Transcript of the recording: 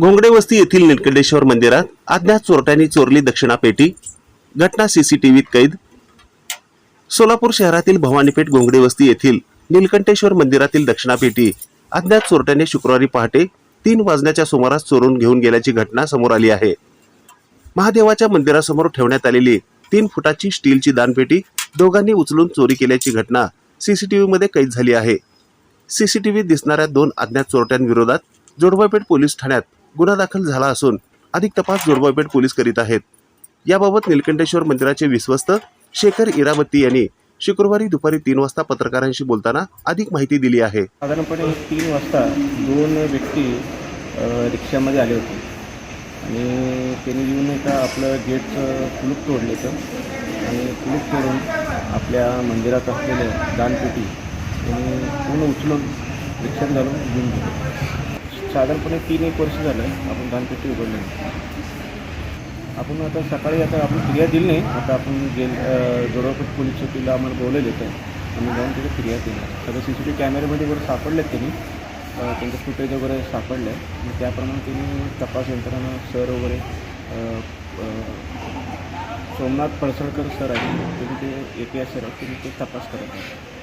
घोंगडे वस्ती येथील निलकंठेश्वर मंदिरात अज्ञात चोरट्यांनी चोरली दक्षिणा पेटी घटना सीसीटीव्हीत कैद. सोलापूर शहरातील भवानीपेठ घोंगडे वस्ती येथील निलकंठेश्वर मंदिरातील दक्षिणा पेटी अज्ञात चोरट्याने शुक्रवारी पहाटे तीन वाजण्याच्या सुमारास चोरून घेऊन गेल्याची घटना समोर आली आहे. महादेवाच्या मंदिरासमोर ठेवण्यात आलेली तीन फुटाची स्टीलची दानपेटी दोघांनी उचलून चोरी केल्याची घटना सीसीटीव्हीमध्ये कैद झाली आहे. सीसीटीव्हीत दिसणाऱ्या दोन अज्ञात चोरट्यांविरोधात जोडवापेठ पोलीस ठाण्यात गुन्हा दाखल झाला असून अधिक तपास जोडबापेठ पोलीस करीत आहेत. याबाबत निलकंठेश्वर मंदिराचे विश्वस्त शेखर इरावती यांनी शुक्रवारी दुपारी तीन वाजता पत्रकारांशी बोलताना अधिक माहिती दिली आहे. साधारणपणे तीन वाजता दोन व्यक्ती रिक्षामध्ये आले होते. आणि त्यांनी येऊन एका आपलं गेटचं कुलूप तोडले आणि कुलूप तोडून आपल्या मंदिरात असलेले दानपेटी त्यांनी पूर्ण उचलून रिक्षात घालून घेऊन गेले. साधारणपणे तीन एक वर्ष झालं आपण दानपेटी उघडली आपण आता सकाळी आता आपण फिर्याद दिली नाही. आता आपण गेल जोडोपट पोलीस चौकीला आम्हाला बोलले होते. आम्ही जाऊन तिथे फिर्याद दिली सगळं सी सी टी व्ही कॅमेऱ्यामध्ये वगैरे सापडलेत त्यांनी. त्यांचं फुटेज वगैरे सापडलं आहे मग त्याप्रमाणे त्यांनी तपास यंत्रणा सर वगैरे सोमनाथ पळसळकर सर आहेत. त्यांनी ते ए पी आय सर आहेत. त्यांनी ते तपास करत आहेत.